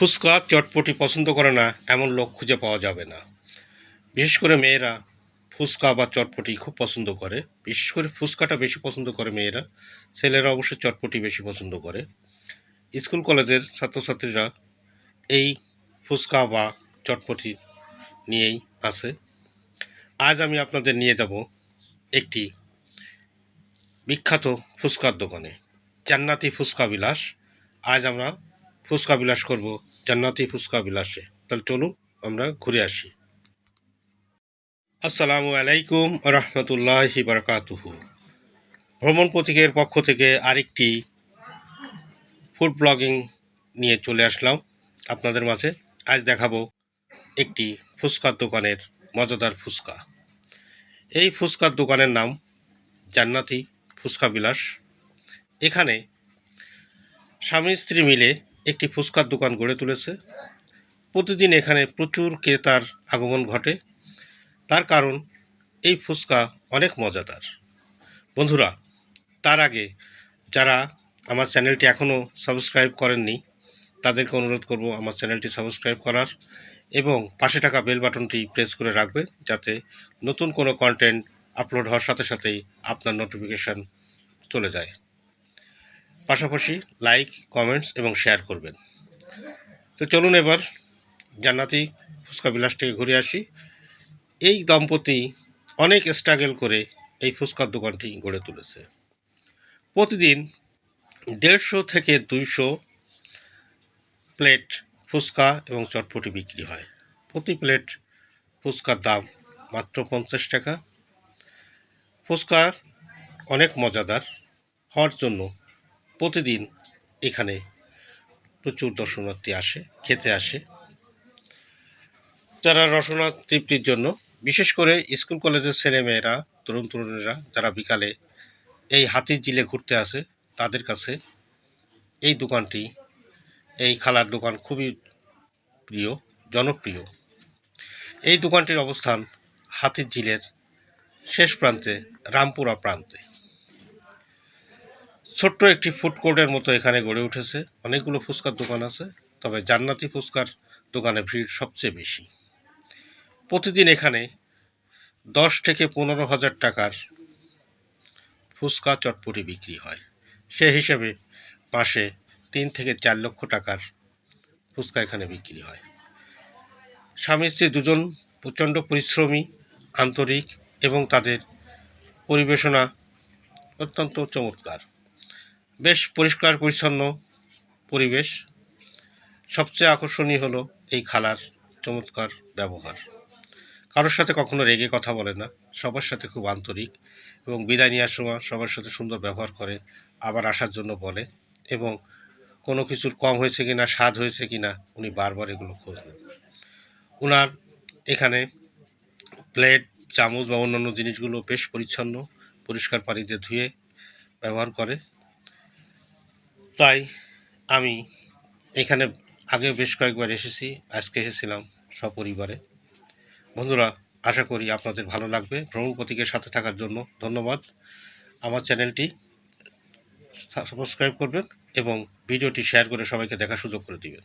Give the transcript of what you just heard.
ফুচকা চটপটি পছন্দ করে না, এমন লোক খুঁজে পাওয়া যাবে না। বিশেষ করে মেয়েরা ফুচকা বা চটপটি খুব পছন্দ করে। বিশেষ করে ফুচকাটা বেশি পছন্দ করে মেয়েরা। ছেলেরা অবশ্য চটপটি বেশি পছন্দ করে। স্কুল কলেজের ছাত্রছাত্রীরা এই ফুচকা বা চটপটি নিয়েই আছে। আজ আমি আপনাদের নিয়ে যাব একটি বিখ্যাত ফুচকার দোকানে। জান্নাতি ফুচকা বিলাস। আজ আমরা ফুচকা বিলাস করব জান্নাতি ফুচকা বিলাসে। তাহলে চলুন আমরা ঘুরে আসি। আসসালামু আলাইকুম রহমতুল্লাহি বারকাতুহু। ভ্রমণ প্রতীকের পক্ষ থেকে আরেকটি ফুড ব্লগিং নিয়ে চলে আসলাম। আপনাদের মাঝে আজ দেখাবো একটি ফুচকার দোকানের মজাদার ফুচকা। এই ফুচকার দোকানের নাম জান্নাতি ফুচকা বিলাস। এখানে স্বামী স্ত্রী মিলে একটি ফুচকার দোকান গড়ে তুলেছে। প্রতিদিন এখানে প্রচুর ক্রেতার আগমন ঘটে। তার কারণ, এই ফুচকা অনেক মজাদার। বন্ধুরা, তার আগে যারা আমার চ্যানেলটি এখনও সাবস্ক্রাইব করেননি, তাদেরকে অনুরোধ করব আমার চ্যানেলটি সাবস্ক্রাইব করার এবং পাশে থাকা বেল বাটনটি প্রেস করে রাখবে যাতে নতুন কোনো কন্টেন্ট আপলোড হওয়ার সাথে সাথেই আপনার নোটিফিকেশান চলে যায়। পাশাপাশি লাইক কমেন্টস এবং শেয়ার করবেন। তো চলুন এবার জান্নাতি ফুচকা বিলাস থেকে ঘুরে আসি। এই দম্পতি অনেক স্ট্রাগল করে এই ফুচকার দোকানটি গড়ে তুলেছে। প্রতিদিন দেড়শো থেকে দুইশো প্লেট ফুচকা এবং চটপটি বিক্রি হয়। প্রতি প্লেট ফুচকার দাম মাত্র পঞ্চাশ টাকা। ফুচকা অনেক মজাদার হওয়ার জন্য প্রতিদিন এখানে প্রচুর দর্শনার্থী আসে, খেতে আসে। যারা রসনা তৃপ্তির জন্য, বিশেষ করে স্কুল কলেজের ছেলেমেয়েরা, তরুণ তরুণীরা, যারা বিকালে এই হাতির জিলে ঘুরতে আসে, তাদের কাছে এই দোকানটি, এই খালার দোকান খুবই প্রিয়, জনপ্রিয়। এই দোকানটির অবস্থান হাতির ঝিলের শেষ প্রান্তে, রামপুরা প্রান্তে। ছোট্ট একটি ফুড কোর্টের মতো এখানে গড়ে উঠেছে। অনেকগুলো ফুচকার দোকান আছে, তবে জান্নাতি ফুচকার দোকানে ভিড় সবচেয়ে বেশি। প্রতিদিন এখানে দশ থেকে পনেরো হাজার টাকার ফুচকা চটপটি বিক্রি হয়। সে হিসেবে মাসে তিন থেকে চার লক্ষ টাকার ফুচকা এখানে বিক্রি হয়। স্বামী স্ত্রী দুজন প্রচণ্ড পরিশ্রমী, আন্তরিক এবং তাদের পরিবেশনা অত্যন্ত চমৎকার। বেশ পরিষ্কার, পরিচ্ছন্ন পরিবেশ। সবচেয়ে আকর্ষণীয় হলো এই খালার চমৎকার ব্যবহার। কারোর সাথে কখনো রেগে কথা বলে না, সবার সাথে খুব আন্তরিক এবং বিদায় নেওয়ার সময় সবার সাথে সুন্দর ব্যবহার করে, আবার আসার জন্য বলে এবং কোনো কিছুর কম হয়েছে কি না স্বাদ হয়েছে কি না উনি বারবার এগুলো খোঁজ ওনার এখানে প্লেট, চামচ বা অন্যান্য জিনিসগুলো বেশ পরিচ্ছন্ন, পরিষ্কার পানিতে ধুয়ে ব্যবহার করে। তাই আমি এখানে আগে বেশ কয়েকবার এসেছি, আজকে এসেছিলাম সপরিবারে। বন্ধুরা, আশা করি আপনাদের ভালো লাগবে। ভ্রমণ প্রতীকের সাথে থাকার জন্য ধন্যবাদ। আমার চ্যানেলটি সাবস্ক্রাইব করবেন এবং ভিডিওটি শেয়ার করে সবাইকে দেখার সুযোগ করে দিবেন।